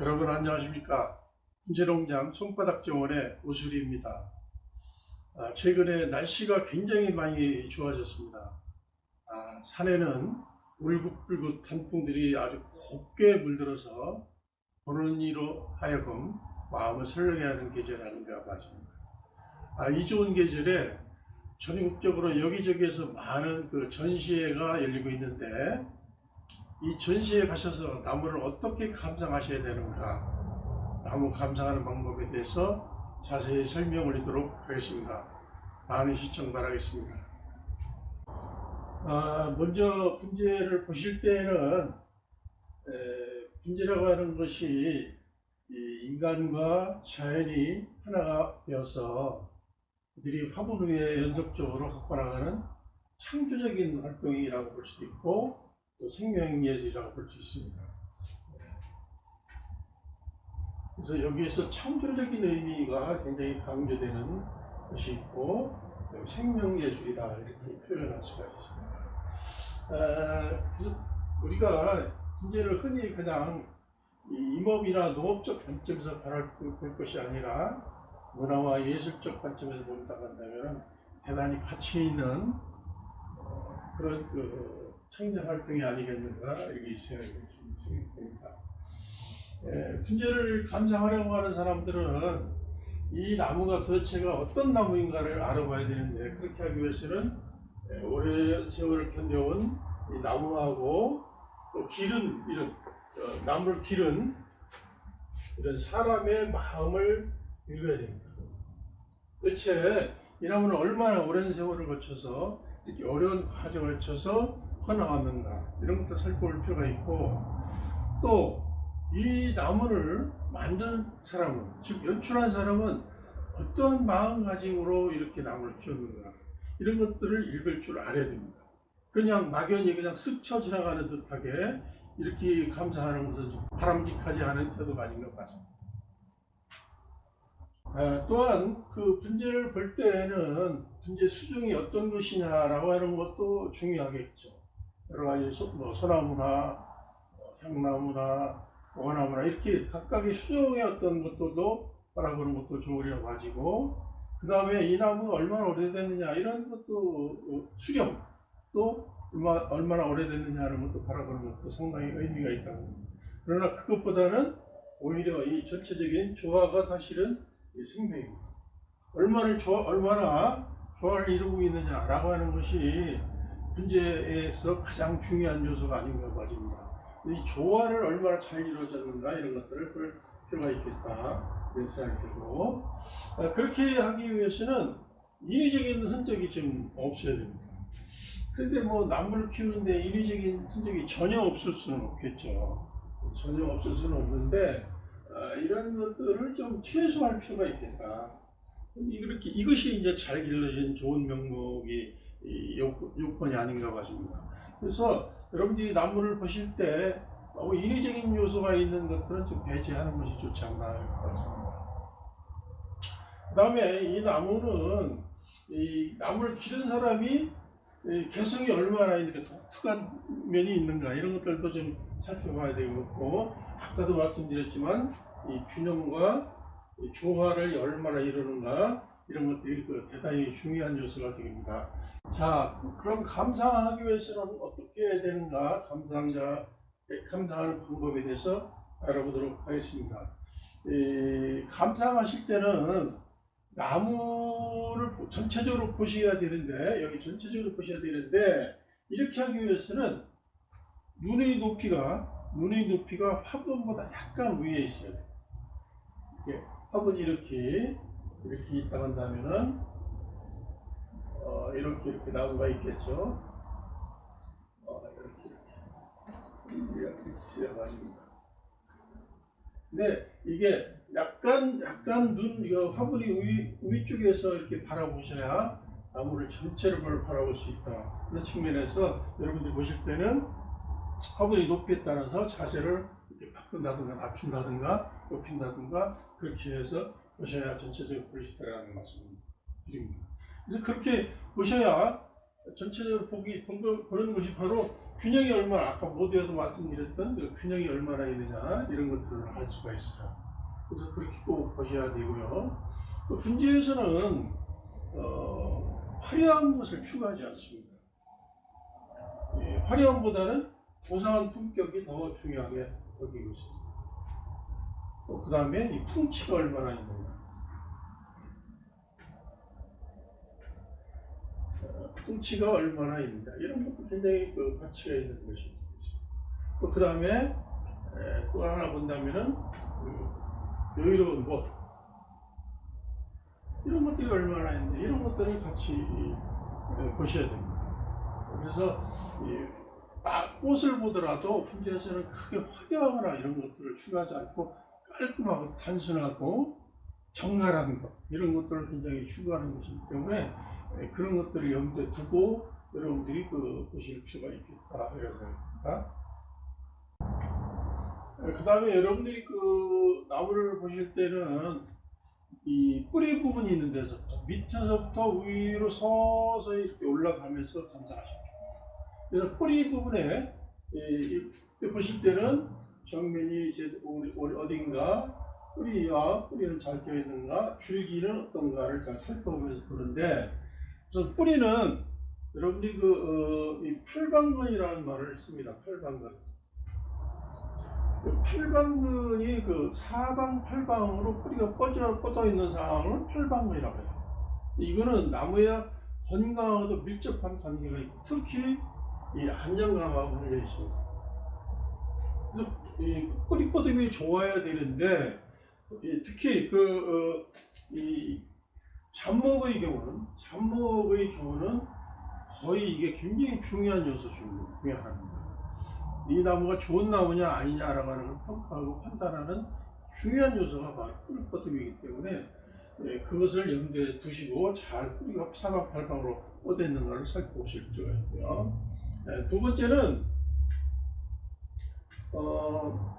여러분 안녕하십니까 분재농장 손바닥 정원의 우수리입니다. 아, 최근에 날씨가 굉장히 많이 좋아졌습니다. 아, 산에는 울긋불긋 단풍들이 아주 곱게 물들어서 보는 이로 하여금 마음을 설레게 하는 계절 아닌가 봐집니다. 아, 이 좋은 계절에 전국적으로 여기저기에서 많은 그 전시회가 열리고 있는데 이 전시회 가셔서 나무를 어떻게 감상하셔야 되는가 나무 감상하는 방법에 대해서 자세히 설명을 드리도록 하겠습니다. 많은 시청 바라겠습니다. 아, 먼저 분재를 보실 때는 에, 분재라고 하는 것이 이 인간과 자연이 하나가 되어서 그들이 화분 위에 연속적으로 갖고 나가는 창조적인 활동이라고 볼 수도 있고 또 생명예술이라고 볼 수 있습니다. 그래서 여기에서 창조적인 의미가 굉장히 강조되는 것이 있고 생명 예술이다 이렇게 표현할 수가 있습니다. 아, 그래서 우리가 문제를 흔히 그냥 이 임업이나 농업적 관점에서 바라볼 것이 아니라 문화와 예술적 관점에서 본다고 한다면 대단히 가치 있는 어, 그런 그 청년 활동이 아니겠는가 이렇게 생각이 듭니다. 예, 분재를 감상하려고 하는 사람들은 이 나무가 도대체가 어떤 나무인가를 알아봐야 되는데 그렇게 하기 위해서는 예, 오랜 세월을 견뎌온 이 나무하고 또 기른 이런 어, 나무를 기른 이런 사람의 마음을 읽어야 됩니다. 도대체 이 나무는 얼마나 오랜 세월을 거쳐서 이렇게 어려운 과정을 거쳐서 커나왔는가 이런 것도 살펴볼 필요가 있고 또 이 나무를 만든 사람은 즉 연출한 사람은 어떠한 마음가짐으로 이렇게 나무를 키웠는가 이런 것들을 읽을 줄 알아야 됩니다. 그냥 막연히 그냥 스쳐 지나가는 듯하게 이렇게 감상하는 것은 좀 바람직하지 않은 태도가 아닌 것 같습니다. 아, 또한 그 분재를 볼 때에는 분재 수종이 어떤 것이냐라고 하는 것도 중요하겠죠. 여러 가지 소, 뭐 소나무나 뭐 향나무나 오나무나 이렇게 각각의 수종의 어떤 것들도 바라보는 것도 좋으려 가지고 그 다음에 이 나무가 얼마나 오래됐느냐 이런 것도 어, 수령 또 얼마, 얼마나 오래됐느냐는 것도 바라보는 것도 상당히 의미가 있다고. 그러나 그것보다는 오히려 이 전체적인 조화가 사실은 이 생명입니다. 얼마나 조화를 이루고 있느냐라고 하는 것이 분재에서 가장 중요한 요소가 아닌가 봐집니다. 이 조화를 얼마나 잘 이루어졌는가 이런 것들을 볼 필요가 있겠다 이런 생각이 들고 아, 그렇게 하기 위해서는 인위적인 흔적이 좀 없어야 됩니다. 근데 뭐 나무를 키우는데 인위적인 흔적이 전혀 없을 수는 없겠죠. 전혀 없을 수는 없는데 아, 이런 것들을 좀 최소화할 필요가 있겠다. 이렇게 이것이 이제 잘 길러진 좋은 명목이 이 요- 요건 이 아닌가 봐집니다. 그래서 여러분들이 나무를 보실 때 너무 인위적인 요소가 있는 것들은 좀 배제하는 것이 좋지 않나 같습니다. 그다음에 이 나무는 이 나무를 기른 사람이 이 개성이 얼마나 이렇게 독특한 면이 있는가 이런 것들도 좀 살펴봐야 되겠고 아까도 말씀드렸지만 이 균형과 이 조화를 얼마나 이루는가 이런 것들이 그 대단히 중요한 요소가 됩니다. 자, 그럼 감상하기 위해서는 어떻게 해야 되는가? 감상자 감상하는 방법에 대해서 알아보도록 하겠습니다. 이, 감상하실 때는 나무를 전체적으로 보셔야 되는데 여기 전체적으로 보셔야 되는데 이렇게 하기 위해서는 눈의 높이가 눈의 높이가 화분보다 약간 위에 있어야 돼요. 이렇게 화분이 이렇게 이렇게 있다 한다면은 어, 이렇게 이렇게 나무가 있겠죠. 어, 이렇게 이렇게 있어가지고. 근데 이게 약간 약간 눈 화분이 위 위쪽에서 이렇게 바라보셔야 나무를 전체를 볼- 바라볼 수 있다. 그런 측면에서 여러분들이 보실 때는 화분이 높이에 따라서 자세를 이렇게 바꾼다든가 낮춘다든가 높인다든가 그렇게 해서 보셔야 전체적으로 있다는 말씀을 드립니다. 그래서 그렇게 보셔야 전체적으로 보기 보는 것이 바로 균형이 얼마나 아까 모두에도 말씀드렸던 그 균형이 얼마나 있느냐 이런 것들을 알 수가 있어요. 그래서 그렇게 꼭 보셔야 되고요. 또 분지에서는 어, 화려한 것을 추구하지 않습니다. 예, 화려함보다는 고상한 품격이 더 중요하게 여기고 있습니다. 또그 다음에 이 풍치가 얼마나. 어, 풍치가 얼마나 있느냐. 이런 것도 굉장히 그 가치가 있는 것이 있습니다. 또그 다음에 또 하나 본다면은 그 여유로운 것. 이런 것들이 얼마나 있는데 이런 것들을 같이 예, 보셔야 됩니다. 그래서 이 아, 꽃을 보더라도 분지에서는 크게 화려하거나 이런 것들을 추구하지 않고 깔끔하고 단순하고 정갈한 것 이런 것들을 굉장히 추구하는 것이기 때문에 예, 그런 것들을 염두에 두고 여러분들이 그 보실 필요가 있겠다 이런 생각입니다. 그 다음에 여러분들이 그 나무를 보실 때는 이 뿌리 부분이 있는 데서부터 밑에서부터 위로 서서히 이렇게 올라가면서 감상하십시오. 그래서 뿌리 부분에 이, 이 보실 때는 정면이 이제 어디- 어딘가 뿌리와 뿌리는 잘 되어 있는가 줄기는 어떤가를 잘 살펴보면서 보는데 우선 뿌리는 여러분들이 그 어, 이 팔방근이라는 말을 씁니다. 팔방근. 그 팔방근이 그 사방 팔방으로 뿌리가 뻗어, 뻗어 있는 상황을 팔방근이라고 해요. 이거는 나무의 건강하고도 밀접한 관계가 있고 특히 이 안정감하고 관련 있습니다. 이 뿌리 뻗음이 좋아야 되는데 이 특히 그 어, 이 잡목의 경우는 잡목의 경우는 거의 이게 굉장히 중요한 요소 중에 하나입니다. 이 나무가 좋은 나무냐 아니냐라고 하는 걸 평가하고 판단하는 중요한 요소가 바로 뿌리뻗음이기 때문에 예, 그것을 염두에 두시고 잘 뿌리가 사방팔방으로 뻗어 있는가를 살펴보실 필요가 있고요. 예, 두 번째는 어,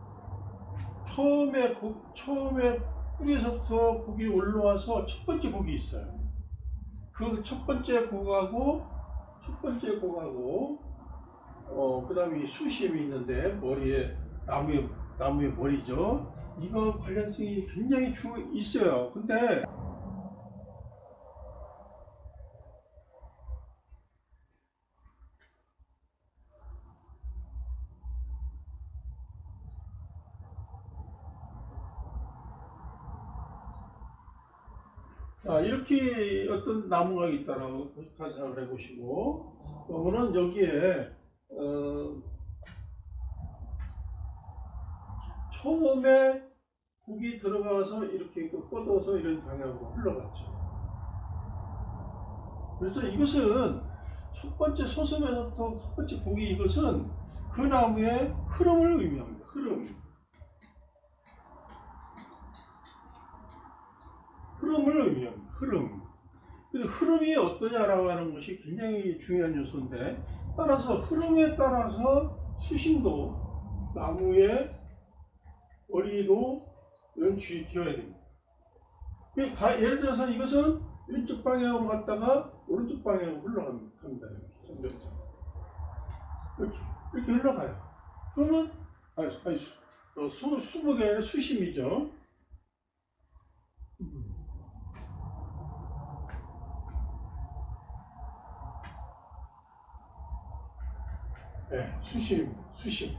처음에 고, 처음에 뿌리에서부터 곡이 올라와서 첫 번째 곡이 있어요. 그 첫 번째 곡하고 첫 번째 곡하고 어, 그 다음에 수심이 있는데, 머리에, 나무의, 나무의 머리죠. 이거 관련성이 굉장히 중, 있어요. 근데, 자, 이렇게 어떤 나무가 있다라고 가상을 해보시고, 그러면은 여기에 어, 처음에 국이 들어가서 이렇게 그 뻗어서 이런 방향으로 흘러갔죠. 그래서 이것은 첫 번째 소섬에서부터 첫 번째 곡이 이것은 그 나무의 흐름을 의미합니다. 흐름. 흐름을 의미합니다. 흐름. 근데 흐름이 어떠냐라고 하는 것이 굉장히 중요한 요소인데 따라서 흐름에 따라서 수심도 나무의 머리도 이런 되어야 됩니다. 그 가- 예를 들어서 이것은 왼쪽 방향으로 갔다가 오른쪽 방향으로 흘러갑니다. 점점점. 이렇게 이렇게 흘러가요. 그러면 아니, 아니 수, 어, 수, 수목이 아니라 수심이죠. 네, 수심입니다. 수심.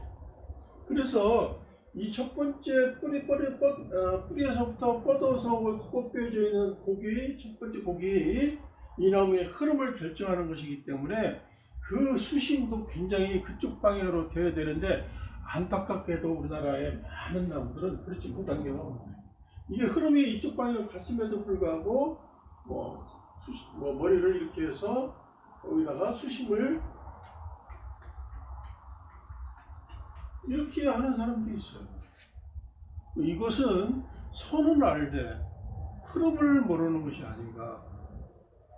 그래서 이 첫 번째 뿌리 뿌리 뻗 어, 뿌리에서부터 뻗어서 꺾여져 있는 고기 첫 번째 고기 이 나무의 흐름을 결정하는 것이기 때문에 그 수심도 굉장히 그쪽 방향으로 되어야 되는데 안타깝게도 우리나라의 많은 나무들은 그렇지 못한 경우가 많아요. 이게 흐름이 이쪽 방향으로 갔음에도 불구하고 뭐, 수, 뭐 머리를 이렇게 해서 거기다가 수심을 이렇게 하는 사람도 있어요. 이것은 손은 알되 흐름을 모르는 것이 아닌가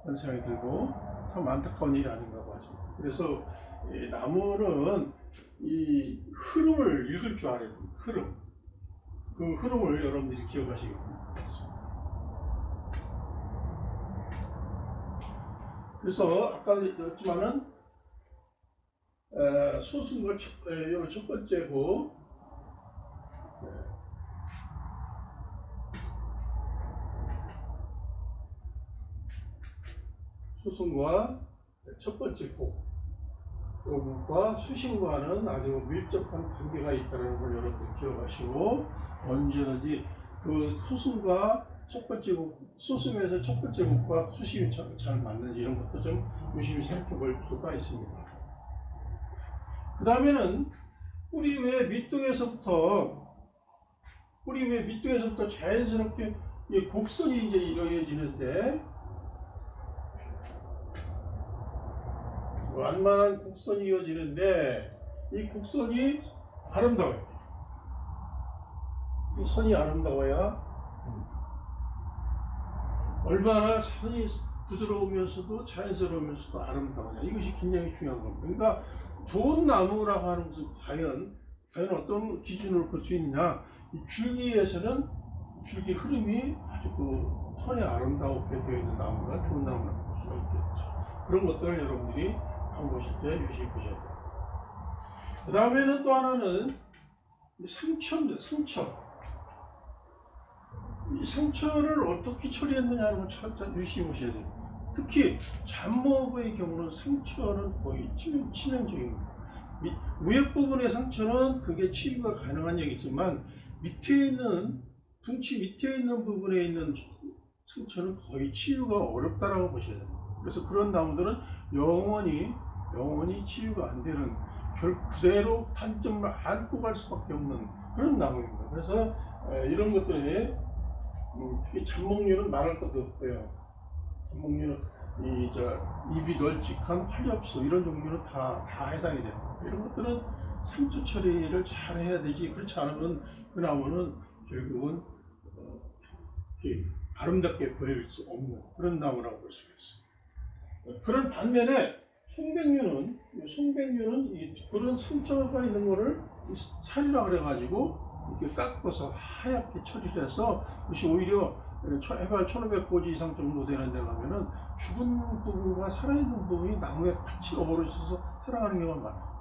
하는 생각이 들고 참 안타까운 일이 아닌가 봐죠. 그래서 이 나무는 이 흐름을 읽을 줄 됩니다. 흐름. 그 흐름을 여러분들이 기억하시기 바랍니다. 그래서 아까 에, 소수가 첫, 에, 요첫 번째고 네. 소승과 첫 번째 곡 요것과 수신과는 아주 밀접한 관계가 있다는 걸 여러분 기억하시고 언제든지 그 소승과 첫 번째 곡, 소승에서 첫 번째 곡과 수심이 잘, 잘 맞는지 이런 것도 좀 유심히 살펴볼 필요가 있습니다. 그 다음에는 뿌리 외 밑둥에서부터 뿌리 외 밑둥에서부터 자연스럽게 이 곡선이 이제 이루어지는데 완만한 곡선이 이어지는데 이 곡선이 아름다워요. 이 선이 아름다워야 얼마나 선이 부드러우면서도 자연스러우면서도 아름다우냐 이것이 굉장히 중요한 겁니다. 그러니까 좋은 나무라고 하는 것은 과연 과연 어떤 기준으로 볼 수 있느냐 이 줄기에서는 줄기 흐름이 아주 그 선이 아름다우게 되어 있는 나무가 좋은 나무라고 볼 수가 있겠죠. 그런 것들을 여러분들이 한 보실 때 유심히 보셔야 돼요. 그 다음에는 또 하나는 이 상처입니다. 상처. 이 상처를 어떻게 처리했느냐는 걸참 유심히 보셔야 돼요. 특히 잡목의 경우는 상처는 거의 치명, 치명적입니다. 밑, 위에 부분의 상처는 그게 치유가 가능한 얘기지만 밑에 있는 둥치 밑에 있는 부분에 있는 상처는 거의 치유가 어렵다라고 보셔야 됩니다. 그래서 그런 나무들은 영원히 영원히 치유가 안 되는 결 그대로 단점을 안고 갈 수밖에 없는 그런 나무입니다. 그래서 에, 이런 것들이 음, 특히 잡목류는 말할 것도 없고요. 잡목류는 이저 입이 널찍한 활엽수 이런 종류는 다 다 해당이 됩니다. 이런 것들은 상처 처리를 잘 해야 되지 그렇지 않으면 그 나무는 결국은 어, 아름답게 보일 수 없는 그런 나무라고 볼 수가 있습니다. 그런 반면에 송백류는 송백류는 이 그런 상처가 있는 거를 이 살이라 그래가지고 이렇게 깎아서 하얗게 처리를 해서 이것이 오히려 초- 해발 1500고지 이상 정도 되는 데 가면은 죽은 부분과 살아있는 부분이 나무에 같이 어우러져 서 살아가는 경우가 많아요.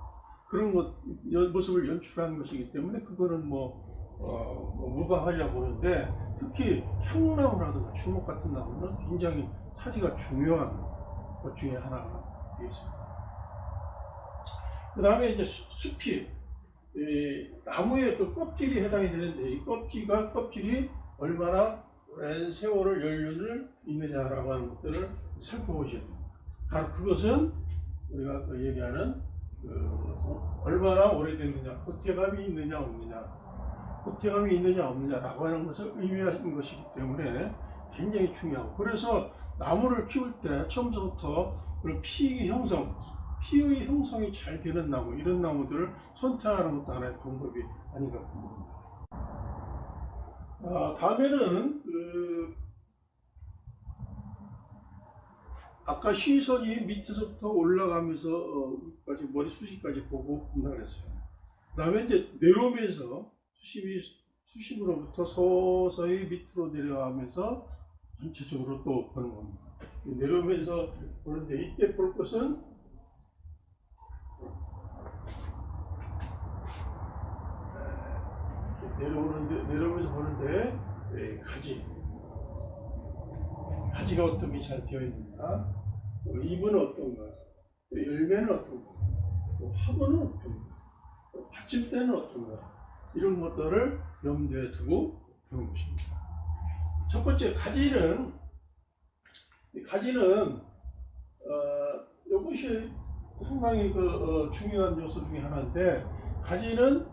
그런 것, 연- 모습을 연출하는 것이기 때문에 그거는 뭐, 어, 뭐 무방하리라고 보는데 특히 향나무라든가 주목 같은 나무는 굉장히 사리가 중요한 것 중에 하나가 되겠습니다. 그 다음에 이제 수- 숲이 이 나무의 그 껍질이 해당이 되는데 이 껍질가 껍질이 얼마나 오랜 세월을 연륜을 있느냐라고 하는 것들을 됩니다. 바로 그것은 우리가 그 얘기하는 그 얼마나 오래됐느냐, 고태감이 있느냐 없느냐, 고태감이 있느냐 없느냐라고 하는 것을 의미하는 것이기 때문에 굉장히 중요하고 그래서 나무를 키울 때 처음부터 그런 피 형성, 피의 형성이 잘 되는 나무 이런 나무들을 선택하는 것도 하나의 방법이 아닌가 봅니다. 아, 다음에는 그 아까 시선이 밑에서부터 올라가면서 어, 까지 머리 수시까지 보고 분할을 했어요. 그다음에 이제 내려오면서 수심이 수심으로부터 서서히 밑으로 내려가면서 전체적으로 또 보는 겁니다. 내려오면서 보는데 이때 볼 것은 이렇게 내려오는데 내려오면서 보는데 예, 가지. 가지가 어떻게 잘 되어 있는가? 또 잎은 어떤가? 또 열매는 어떤가? 또 화분은 어떤가? 또 받침대는 어떤가? 이런 것들을 염두에 두고 보는 것입니다. 첫 번째 가지는 이 가지는 어, 이것이 상당히 그 어, 중요한 요소 중에 하나인데 가지는 이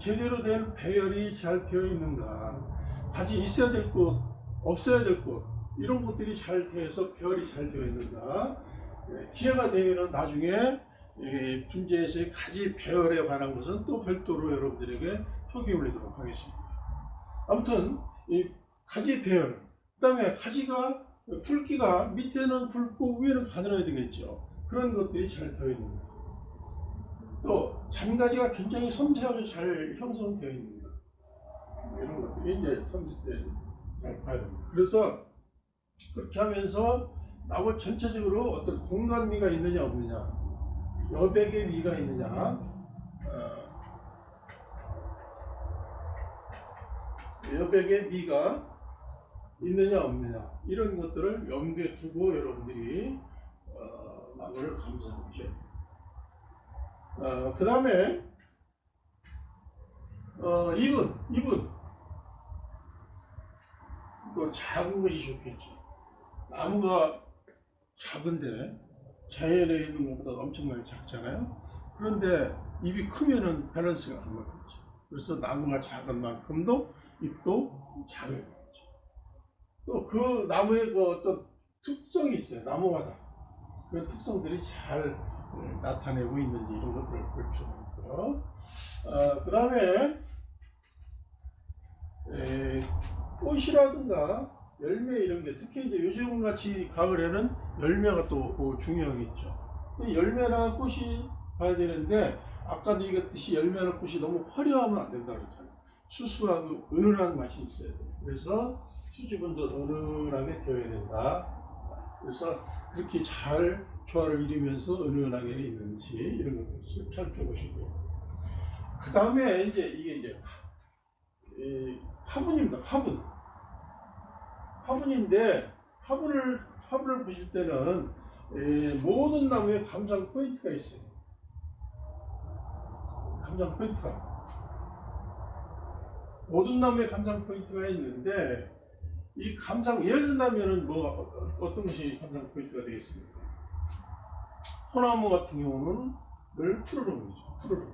제대로 된 배열이 잘 되어 있는가 가지 있어야 될곳 없어야 될곳 이런 것들이 잘 돼서 배열이 잘 되어 있는가 예, 기회가 되면 나중에 이 분재에서의 가지 배열에 관한 것은 또 별도로 여러분들에게 소개 올리도록 하겠습니다. 아무튼 이 가지 배열 그 다음에 가지가 굵기가 밑에는 굵고 위에는 가늘어야 되겠죠. 그런 것들이 잘 되어 있는 것. 또 잔가지가 굉장히 섬세하게 잘 형성되어 있는 것. 이런 것들이 이제 섬세 때잘 봐야 됩니다. 그래서 그렇게 하면서 나무 전체적으로 어떤 공간미가 있느냐 없느냐 여백의 미가 있느냐 어, 여백의 미가 있느냐 없느냐 이런 것들을 염두에 두고 여러분들이 어, 나무를 보셔야 돼요. 어, 그 다음에 어, 이분 이분 또 작은 것이 좋겠죠. 나무가 작은데 자연에 있는 것보다 엄청나게 작잖아요. 그런데 입이 크면은 밸런스가 안 맞겠죠. 그래서 나무가 작은 만큼도 입도 작아요. 또그 나무의 그 어떤 특성이 있어요. 나무마다 그 특성들이 잘 어, 나타내고 있는지 이런 것들을 볼 필요가 있고요. 어, 그 다음에 꽃이라든가 열매 이런 게 특히 이제 요즘 같이 가을에는 열매가 또 어, 중요하겠죠. 이 열매나 꽃이 봐야 되는데 아까도 얘기했듯이 열매나 꽃이 너무 화려하면 안 된다 그랬잖아요. 수수하고 은은한 맛이 있어야 돼요. 그래서 수줍은도 은은하게 되어야 된다. 그래서 그렇게 잘 조화를 이루면서 은은하게 있는지 이런 것들을 살펴보시고요. 그 다음에 이제 이게 이제 이 화분입니다. 화분. 화분인데 화분을 화분을 보실 때는 에, 모든 나무에 감상 포인트가 있어요. 감상 포인트가 모든 나무에 감상 포인트가 있는데 이 감상 예를 든다면은 뭐 어- 어떤 것이 감상 포인트가 되겠습니까? 소나무 같은 경우는 늘 푸르름이죠. 푸르름.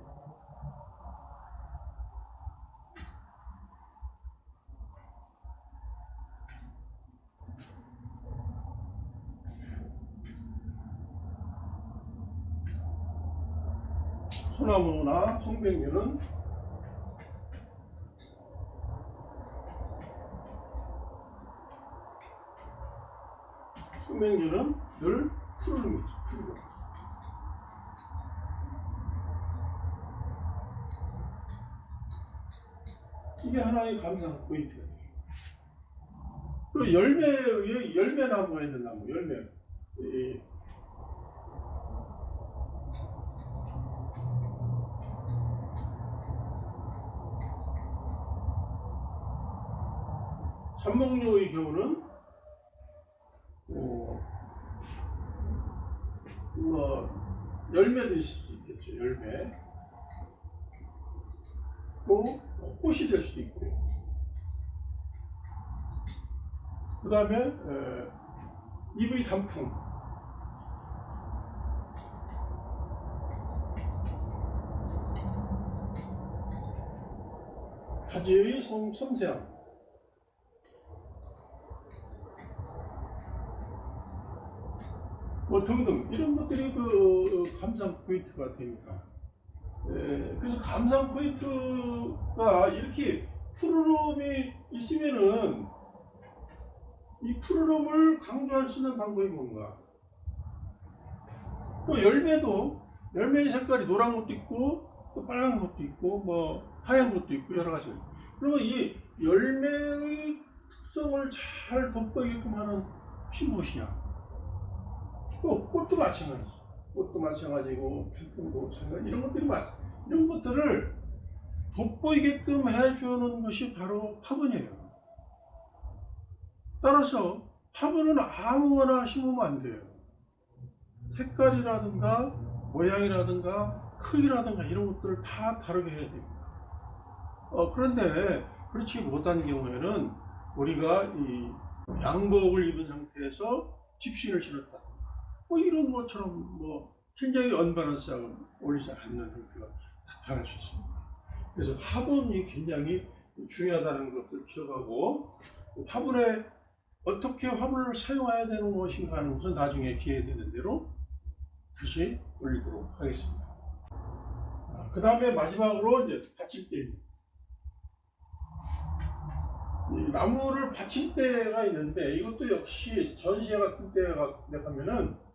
소나무나 송백류는 송백류는 늘 푸르름이죠. 푸르름. 이게 하나의 감상 포인트예요. 또 열매 열매 나무가 있는 나무 열매. 이 삼목류의 경우는 어, 뭐 열매도 있을 수 있겠죠 열매 또 어, 꽃이 될 수도 있고요 그 다음에 잎의 단풍. 가지의 섬, 섬세함. 뭐 등등 이런 것들이 그 어, 감상 포인트가 됩니다. 에, 그래서 감상 포인트가 이렇게 푸르름이 있으면은 이 푸르름을 강조할 수 있는 방법이 뭔가? 또 열매도 열매의 색깔이 노란 것도 있고 또 빨간 것도 있고 뭐 하얀 것도 있고 여러 가지. 그러면 이 열매의 특성을 잘 돋보이게끔 하는 것이 무엇이냐? 또 꽃도 마찬가지. 꽃도 마찬가지고 편품도 마찬가지. 이런 것들이 맞. 이런 것들을 돋보이게끔 해주는 것이 바로 화분이에요. 따라서 화분은 아무거나 심으면 안 돼요. 색깔이라든가 모양이라든가 크기라든가 이런 것들을 다 다르게 해야 됩니다. 어, 그런데 그렇지 못한 경우에는 우리가 이 양복을 입은 상태에서 집신을 신었다. 뭐 이런 것처럼 뭐 굉장히 언밸런스하고 어울리지 않는 형태가 나타날 수 있습니다. 그래서 화분이 굉장히 중요하다는 것을 기억하고 화분에 어떻게 화분을 사용해야 되는 것인가 하는 것은 나중에 기회 되는 대로 다시 올리도록 하겠습니다. 그 다음에 마지막으로 이제 받침대입니다. 이 나무를 받침대가 있는데 이것도 역시 전시회 같은 때가 되면은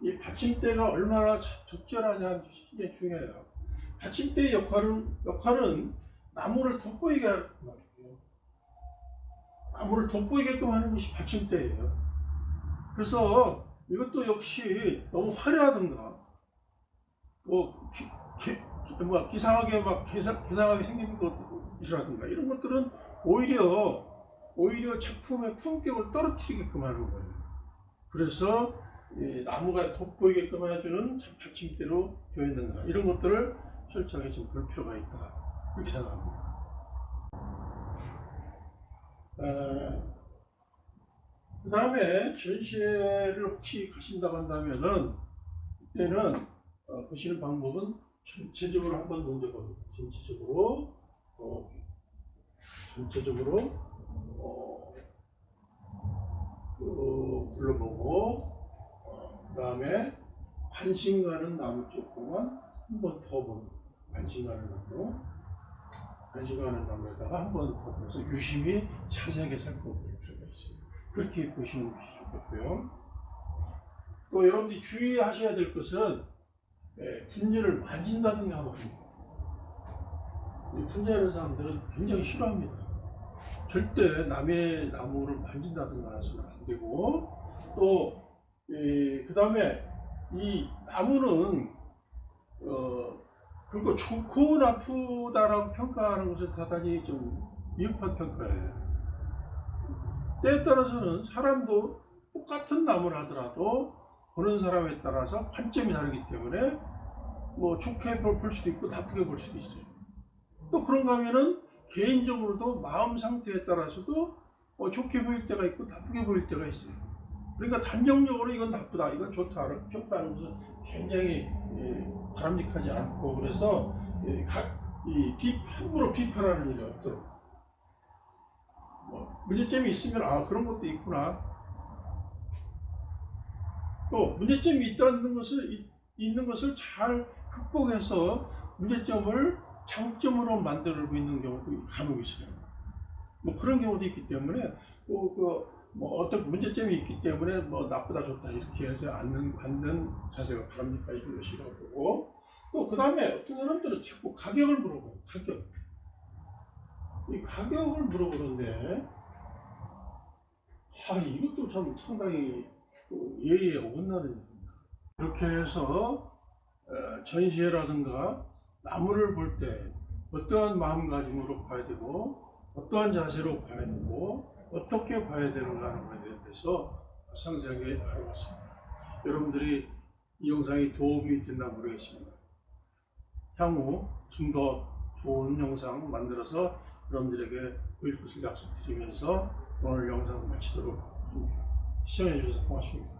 이 받침대가 얼마나 자- 적절하냐는 굉장히 중요해요. 받침대의 역할은 역할은 나무를 돋보이게 하는 거예요. 나무를 돋보이게끔 하는 것이 받침대예요. 그래서 이것도 역시 너무 화려하던가 뭐 기, 기, 뭐 기상하게 막 기상, 기상하게 생긴 것이라든가 이런 것들은 오히려 오히려 작품의 품격을 떨어뜨리게끔 하는 거예요. 그래서 이 나무가 돋보이게끔 해주는 참 받침대로 되어 있는가 이런 것들을 철저하게 좀볼 필요가 있다 이렇게 생각합니다. 그 다음에 전시회를 혹시 가신다고 한다면은 그때는 어, 보시는 방법은 전체적으로 한번 먼저 봅니다. 전체적으로 어, 전체적으로 어, 그 둘러보고 그 다음에 관심 가는 나무 쪽만 한 번 더 보는 관심 가는 나무 관심 가는 나무에다가 한 번 더 보면서 유심히 자세하게 살펴볼 필요가 있습니다. 그렇게 보시는 것이 좋겠고요. 또 여러분들이 주의하셔야 될 것은 예, 분열을 만진다든가 됩니다. 이 분열하는 사람들은 굉장히 싫어합니다. 절대 남의 나무를 만진다든가 해서는 안 되고 또 그 다음에 이 나무는 어 그리고 좋고 나쁘다라고 평가하는 것은 대단히 좀 미흡한 평가예요. 때에 따라서는 사람도 똑같은 나무를 하더라도 보는 사람에 따라서 관점이 다르기 때문에 뭐 좋게 볼 수도 있고 나쁘게 볼 수도 있어요. 또 그런가 하면은 개인적으로도 마음 상태에 따라서도 어, 좋게 보일 때가 있고 나쁘게 보일 때가 있어요. 그러니까 단정적으로 이건 나쁘다, 이건 좋다, 이렇게 평가하는 것은 굉장히 예, 바람직하지 않고 그래서 예, 각, 이 비, 함부로 비판하는 일이 없도록. 뭐, 문제점이 있으면 아 그런 것도 있구나. 또 문제점이 있다는 것을 이- 있는 것을 잘 극복해서 문제점을 장점으로 만들고 있는 경우도 간혹 있어요. 뭐 그런 경우도 있기 때문에 또그 뭐 어떤 문제점이 있기 때문에 뭐 나쁘다 좋다 이렇게 하지 않는 않는 자세가 바람직하게 것이라고 보고 또 그 다음에 어떤 사람들은 자꾸 가격을 물어봐요. 가격. 이 가격을 물어보는데 아 이것도 참 상당히 또 예의에 어긋나는 일입니다. 이렇게 해서 어, 전시회라든가 나무를 볼 때 어떠한 마음가짐으로 봐야 되고 어떠한 자세로 봐야 되고 어떻게 봐야 되는가 하는 것에 대해서 상세하게 알아봤습니다. 여러분들이 이 영상이 도움이 됐나 모르겠습니다. 향후 좀 더 좋은 영상 만들어서 여러분들에게 보일 것을 약속드리면서 오늘 영상 마치도록 합니다. 시청해 주셔서 고맙습니다.